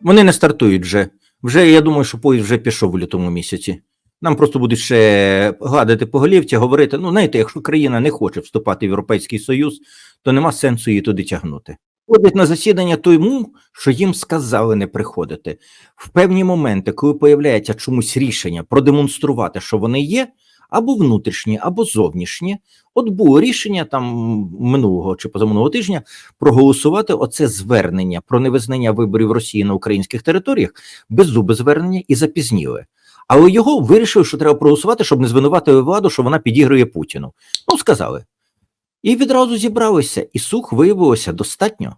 Вони не стартують вже. Вже я думаю, що поїзд вже пішов у лютому місяці. Нам просто будуть ще гладити по голівці, говорити: ну, знаєте, якщо країна не хоче вступати в Європейський Союз, то нема сенсу її туди тягнути. Ходять на засідання тому, що їм сказали не приходити. В певні моменти, коли появляється чомусь рішення продемонструвати, що вони є, або внутрішні, або зовнішні. От було рішення там минулого чи позаминулого тижня проголосувати оце звернення про невизнання виборів Росії на українських територіях беззубе звернення і запізніли. Але його вирішили, що треба проголосувати, щоб не звинуватили владу, що вона підігрує Путіну. Ну, сказали. І відразу зібралися, і сух виявилося достатньо,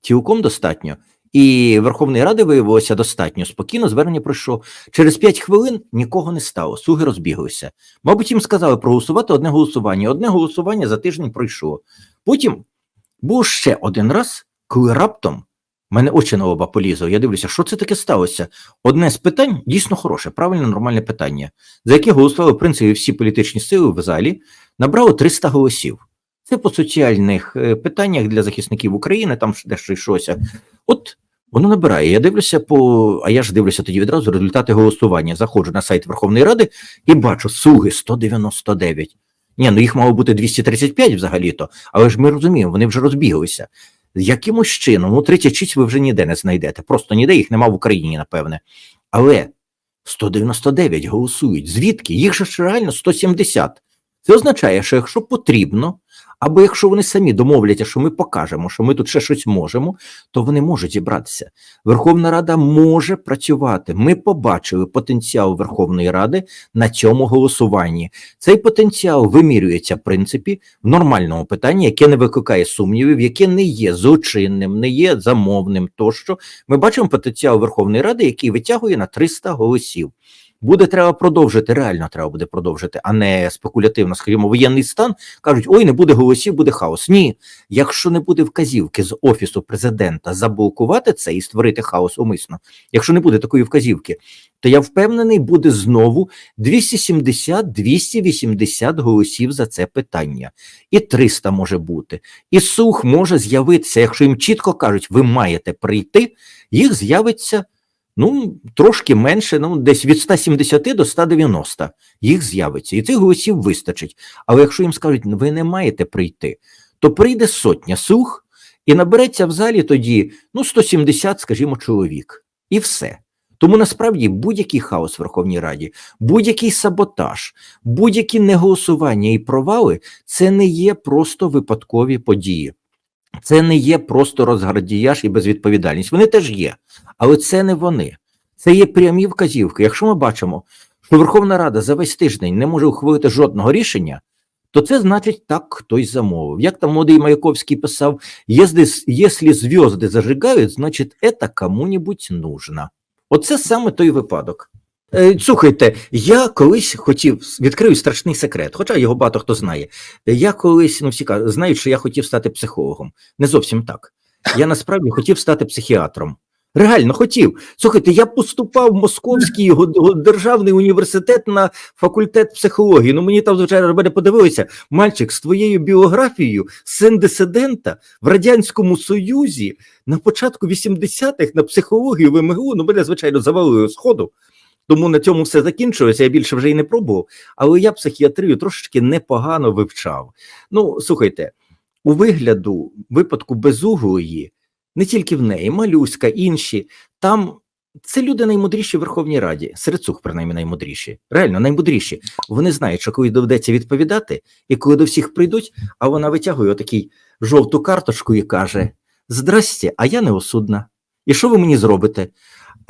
цілком достатньо. І Верховної Ради виявилося достатньо. Спокійно звернення пройшло. Через 5 хвилин нікого не стало. Суги розбіглися. Мабуть, їм сказали проголосувати одне голосування. Одне голосування за тиждень пройшло. Потім був ще один раз, коли раптом мене очі на лоба полізли. Я дивлюся, що це таке сталося. Одне з питань дійсно хороше, правильне, нормальне питання, за яке голосували в принципі всі політичні сили в залі, набрало 300 голосів. Це по соціальних е, питаннях для захисників України, там дещо йшлося. От воно набирає. Я дивлюся по. А я ж дивлюся тоді відразу результати голосування. Заходжу на сайт Верховної Ради і бачу суги 199. Ні, ну їх мало бути 235 взагалі-то, але ж ми розуміємо, вони вже розбіглися. Якимось чином, ну 36 ви вже ніде не знайдете. Просто ніде їх нема в Україні, напевне. Але 199 голосують. Звідки? Їх же реально 170. Це означає, що якщо потрібно, або якщо вони самі домовляться, що ми покажемо, що ми тут ще щось можемо, то вони можуть зібратися. Верховна Рада може працювати. Ми побачили потенціал Верховної Ради на цьому голосуванні. Цей потенціал вимірюється, в принципі, в нормальному питанні, яке не викликає сумнівів, яке не є злочинним, не є замовним. Тощо ми бачимо потенціал Верховної Ради, який витягує на 300 голосів. Буде треба продовжити, реально треба буде продовжити, а не спекулятивно, скажімо, воєнний стан. Кажуть, ой, не буде голосів, буде хаос. Ні, якщо не буде вказівки з офісу президента заблокувати це і створити хаос умисно, якщо не буде такої вказівки, то я впевнений, буде знову 270-280 голосів за це питання, і 300 може бути. І сух може з'явитися, якщо їм чітко кажуть, ви маєте прийти, їх з'явиться. Ну, трошки менше, ну десь від 170 до 190 їх з'явиться, і цих голосів вистачить. Але якщо їм скажуть, ви не маєте прийти, то прийде сотня сух і набереться в залі тоді ну 170, скажімо, чоловік, і все. Тому насправді будь-який хаос в Верховній Раді, будь-який саботаж, будь-які неголосування і провали це не є просто випадкові події. Це не є просто розгардіяж і безвідповідальність. Вони теж є, але це не вони. Це є прямі вказівки. Якщо ми бачимо, що Верховна Рада за весь тиждень не може ухвалити жодного рішення, то це значить так хтось замовив. Як там молодий Маяковський писав: якщо зв'язки зажигають, значить це кому-нибудь нужно. Оце саме той випадок. Е, Слухайте, я колись хотів відкрию страшний секрет, хоча його багато хто знає. Я колись, ну всі знають, що я хотів стати психологом. Не зовсім так. Я насправді хотів стати психіатром. Реально хотів. Слухайте, я поступав в Московський державний університет на факультет психології. Ну мені там, звичайно, мене подивилися. Мальчик з твоєю біографією, син дисидента в Радянському Союзі на початку 80-х на психологію в МГУ, ну мене, звичайно, завалили з ходу. Тому на цьому все закінчилося. Я більше вже і не пробував. Але я психіатрію трошечки непогано вивчав. Ну, слухайте, у вигляду випадку безуглої, не тільки в неї, малюська, інші, там це люди наймудріші в Верховній Раді, серед сух, принаймні, наймудріші. Реально, наймудріші. Вони знають, що коли доведеться відповідати, і коли до всіх прийдуть, а вона витягує отакий жовту карточку і каже: Здрасте, а я не осудна. І що ви мені зробите?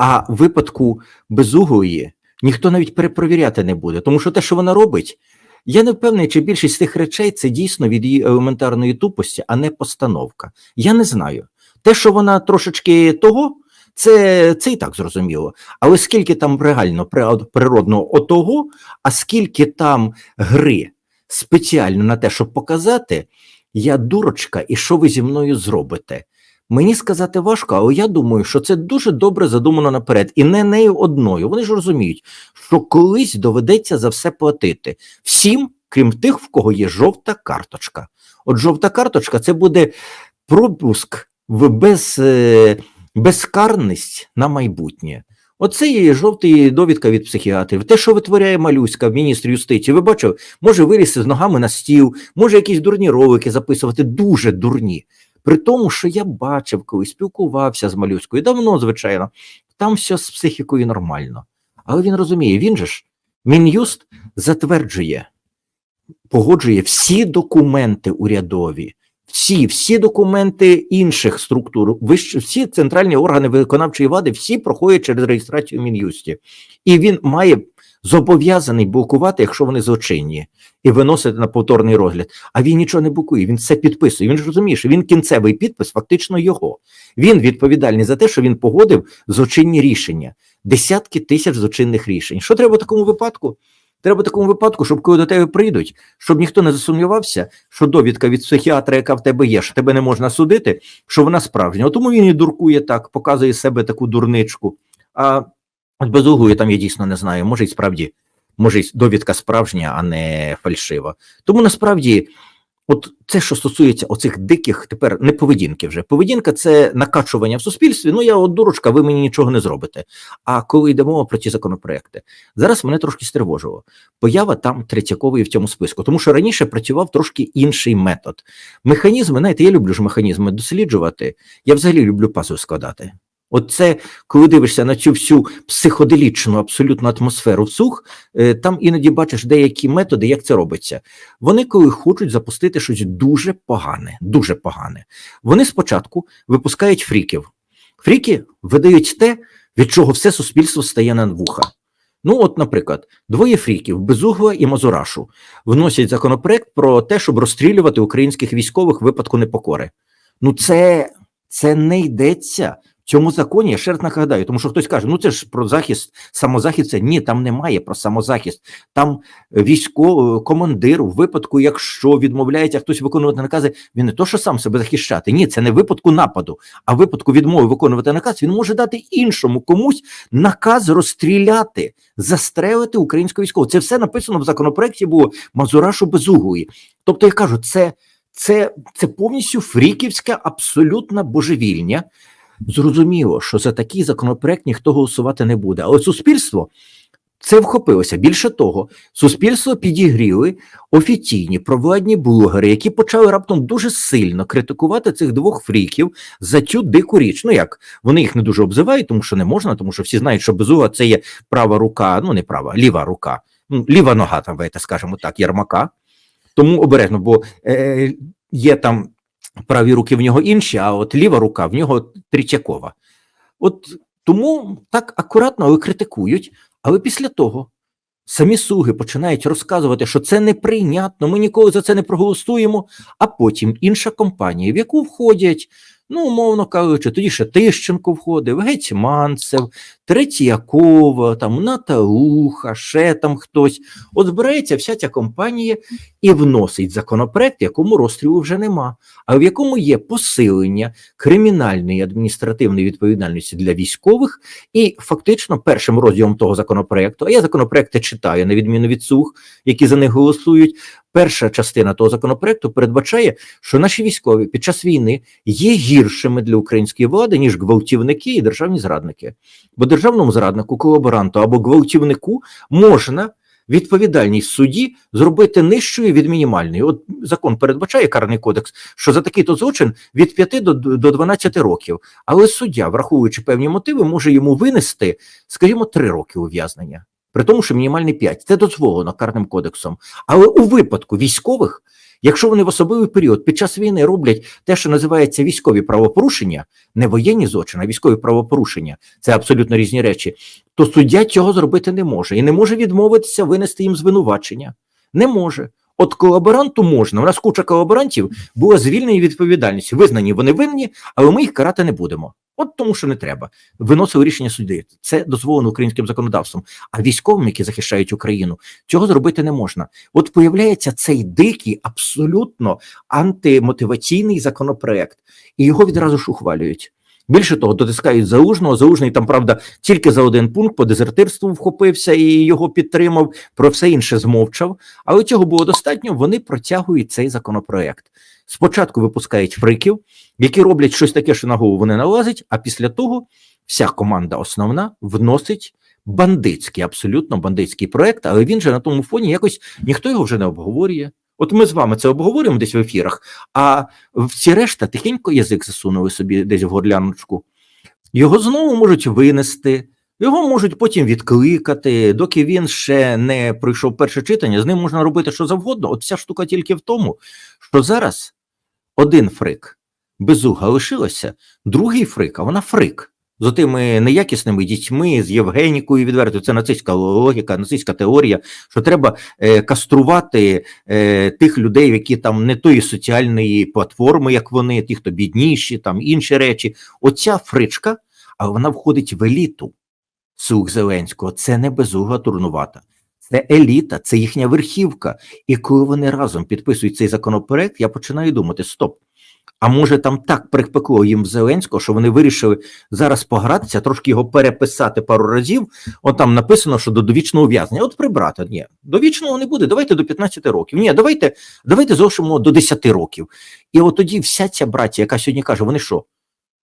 А в випадку безуглої ніхто навіть перепровіряти не буде, тому що те, що вона робить, я не впевнений, чи більшість тих речей це дійсно від її елементарної тупості, а не постановка. Я не знаю. Те, що вона трошечки того, це, це і так зрозуміло. Але скільки там реально природного отого, а скільки там гри спеціально на те, щоб показати, я дурочка, і що ви зі мною зробите? Мені сказати важко, але я думаю, що це дуже добре задумано наперед, і не нею одною. Вони ж розуміють, що колись доведеться за все платити всім, крім тих, в кого є жовта карточка. От жовта карточка це буде пропуск в без, е, безкарність на майбутнє. Оце є жовтий довідка від психіатрів. Те, що витворяє Малюська, міністр юстиції, ви бачили, може вилізти з ногами на стіл, може якісь дурні ролики записувати, дуже дурні. При тому, що я бачив, коли спілкувався з Малюською, давно, звичайно, там все з психікою нормально. Але він розуміє, він же ж, Мін'юст затверджує, погоджує всі документи урядові, всі, всі документи інших структур, всі центральні органи виконавчої влади, всі проходять через реєстрацію Мін'юсті. І він має зобов'язаний блокувати, якщо вони злочинні, і виносити на повторний розгляд. А він нічого не блокує, він це підписує. Він ж розуміє, що він кінцевий підпис, фактично його. Він відповідальний за те, що він погодив злочинні рішення, десятки тисяч злочинних рішень. Що треба в такому випадку? Треба в такому випадку, щоб коли до тебе прийдуть, щоб ніхто не засумнівався, що довідка від психіатра, яка в тебе є, що тебе не можна судити, що вона справжня. Тому він і дуркує так, показує себе таку дурничку. А от безуглої там я дійсно не знаю. Може, і справді, може, і довідка справжня, а не фальшива. Тому насправді, от це, що стосується оцих диких, тепер не поведінки вже. Поведінка це накачування в суспільстві. Ну я от дурочка, ви мені нічого не зробите. А коли йде мова про ті законопроекти, зараз мене трошки стривожило. Поява там Третьякової в цьому списку, тому що раніше працював трошки інший метод. Механізми, знаєте, я люблю ж механізми досліджувати. Я взагалі люблю пазл складати. От це, коли дивишся на цю всю психоделічну абсолютно атмосферу всух, е, там іноді бачиш деякі методи, як це робиться. Вони, коли хочуть запустити щось дуже погане, дуже погане, вони спочатку випускають фріків. Фріки видають те, від чого все суспільство стає на вуха. Ну, от, наприклад, двоє фріків Безугла і Мазурашу вносять законопроект про те, щоб розстрілювати українських військових в випадку непокори. Ну, це, це не йдеться. В цьому законі я ще раз нагадаю, тому що хтось каже: ну це ж про захист, самозахист. Це ні, там немає про самозахист. Там військовий командир, у випадку, якщо відмовляється хтось виконувати накази, він не то, що сам себе захищати. Ні, це не в випадку нападу, а в випадку відмови виконувати наказ, він може дати іншому комусь наказ розстріляти, застрелити українського військового. Це все написано в законопроекті було Мазурашу Безуглої. Тобто, я кажу, це, це, це повністю фріківська абсолютна божевільня. Зрозуміло, що за такий законопроект ніхто голосувати не буде. Але суспільство це вхопилося. Більше того, суспільство підігріли офіційні провладні блогери, які почали раптом дуже сильно критикувати цих двох фріків за цю дику річ. Ну як вони їх не дуже обзивають, тому що не можна, тому що всі знають, що Безуга це є права рука, ну не права, ліва рука, ну, ліва нога, там, скажемо так, Єрмака. Тому обережно, бо е, є там праві руки в нього інші, а от ліва рука в нього Третьякова. От тому так акуратно але критикують, але після того самі суги починають розказувати, що це неприйнятно, ми ніколи за це не проголосуємо. А потім інша компанія, в яку входять, ну, умовно кажучи, тоді ще Тищенко входив, Гетьманцев, Третьякова, там Натауха, ще там хтось. От збирається вся ця компанія і вносить законопроект, якому розстрілу вже нема, а в якому є посилення кримінальної адміністративної відповідальності для військових, і фактично першим розділом того законопроекту, а я законопроекти читаю на відміну від сух, які за них голосують. Перша частина того законопроекту передбачає, що наші військові під час війни є гіршими для української влади ніж гвалтівники і державні зрадники. Бо державному зраднику, колаборанту або гвалтівнику можна відповідальність в суді зробити нижчою від мінімальної. От закон передбачає карний кодекс, що за такий то злочин від 5 до, до 12 років. Але суддя, враховуючи певні мотиви, може йому винести, скажімо, 3 роки ув'язнення. При тому, що мінімальний 5. Це дозволено карним кодексом. Але у випадку військових, якщо вони в особливий період під час війни роблять те, що називається військові правопорушення, не воєнні злочини, а військові правопорушення, це абсолютно різні речі, то суддя цього зробити не може і не може відмовитися винести їм звинувачення. Не може. От колаборанту можна. У нас куча колаборантів була звільнені від відповідальності. Визнані вони винні, але ми їх карати не будемо. От тому, що не треба. Виносили рішення суди. Це дозволено українським законодавством. А військовим, які захищають Україну, цього зробити не можна. От появляється цей дикий, абсолютно антимотиваційний законопроект, і його відразу ж ухвалюють. Більше того, дотискають залужного. Залужний там, правда, тільки за один пункт по дезертирству вхопився і його підтримав. Про все інше змовчав. Але цього було достатньо. Вони протягують цей законопроект. Спочатку випускають фриків, які роблять щось таке, що на голову не налазить. А після того вся команда основна вносить бандитський, абсолютно бандитський проект. Але він же на тому фоні якось ніхто його вже не обговорює. От ми з вами це обговорюємо десь в ефірах, а всі решта тихенько язик засунули собі десь в горляночку. Його знову можуть винести, його можуть потім відкликати, доки він ще не пройшов перше читання, з ним можна робити що завгодно. От вся штука тільки в тому, що зараз один фрик безуга лишилося, другий фрик, а вона фрик. З тими неякісними дітьми, з Євгенікою відверто, це нацистська логіка, нацистська теорія, що треба е, каструвати е, тих людей, які там не тої соціальної платформи, як вони, ті, хто бідніші, там інші речі. Оця фричка, а вона входить в еліту слуг Зеленського. Це не безугла турнувата. Це еліта, це їхня верхівка. І коли вони разом підписують цей законопроект, я починаю думати: стоп. А може там так припекло їм Зеленського, що вони вирішили зараз погратися, трошки його переписати пару разів. От там написано, що до довічного ув'язнення. От прибрати. Ні, довічного не буде. Давайте до 15 років. Ні, давайте, давайте зошимо до 10 років. І от тоді вся ця братія, яка сьогодні каже, вони що?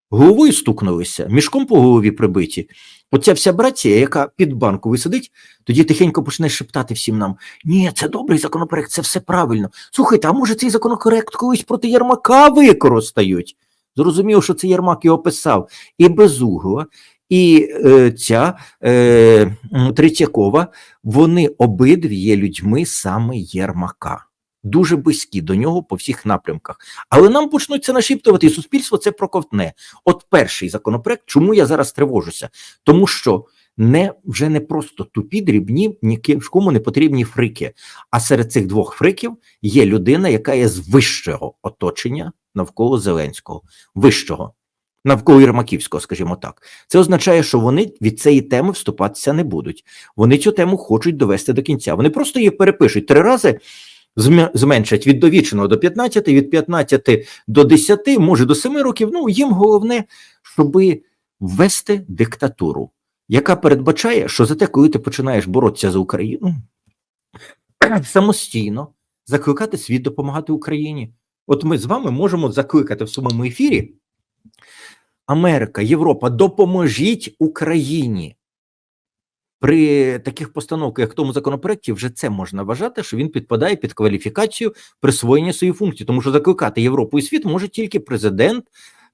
Головою стукнулися, мішком по голові прибиті. Оця вся братія, яка під банку сидить, тоді тихенько почне шептати всім нам: ні, це добрий законопроект, це все правильно. Слухайте, а може цей законопроект колись проти Єрмака використають? Зрозуміло, що це Єрмак його писав. І Безугла, і е, ця е, Третьякова, вони обидві є людьми саме Єрмака. Дуже близькі до нього по всіх напрямках. Але нам почнуть це нашіптувати, і суспільство це проковтне. От перший законопроект, чому я зараз тривожуся? Тому що не вже не просто тупі, дрібні, нікому не потрібні фрики. А серед цих двох фриків є людина, яка є з вищого оточення навколо Зеленського, вищого, навколо Єрмаківського, скажімо так. Це означає, що вони від цієї теми вступатися не будуть. Вони цю тему хочуть довести до кінця. Вони просто її перепишуть три рази. Зме- Зменшать від довічного до 15, від 15 до 10, може до 7 років. Ну їм головне, щоби ввести диктатуру, яка передбачає, що за те, коли ти починаєш боротися за Україну, самостійно закликати світ допомагати Україні. От ми з вами можемо закликати в своєму ефірі. Америка, Європа, допоможіть Україні. При таких постановках, як в тому законопроекті, вже це можна вважати, що він підпадає під кваліфікацію присвоєння своєї функції, тому що закликати Європу і світ може тільки президент,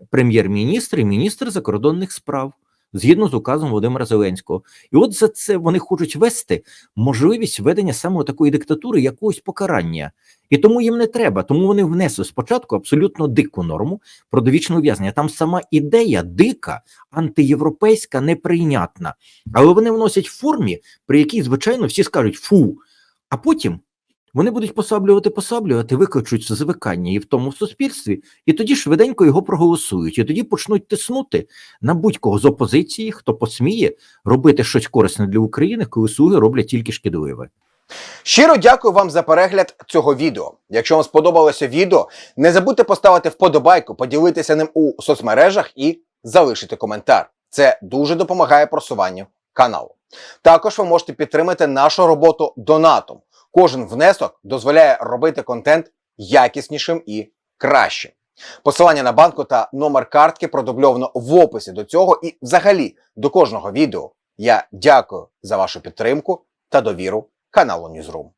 прем'єр-міністр і міністр закордонних справ згідно з указом Володимира Зеленського. І от за це вони хочуть вести можливість введення саме такої диктатури, якогось покарання. І тому їм не треба. Тому вони внесли спочатку абсолютно дику норму про довічне ув'язнення. Там сама ідея дика, антиєвропейська, неприйнятна. Але вони вносять формі, при якій, звичайно, всі скажуть фу. А потім вони будуть посаблювати, посаблювати, викличуть звикання і в тому суспільстві, і тоді швиденько його проголосують. І тоді почнуть тиснути на будь-кого з опозиції, хто посміє робити щось корисне для України, коли слуги роблять тільки шкідливе. Щиро дякую вам за перегляд цього відео. Якщо вам сподобалося відео, не забудьте поставити вподобайку, поділитися ним у соцмережах і залишити коментар. Це дуже допомагає просуванню каналу. Також ви можете підтримати нашу роботу донатом. Кожен внесок дозволяє робити контент якіснішим і кращим. Посилання на банку та номер картки продубльовано в описі до цього і взагалі до кожного відео. Я дякую за вашу підтримку та довіру каналу Ньюзрум.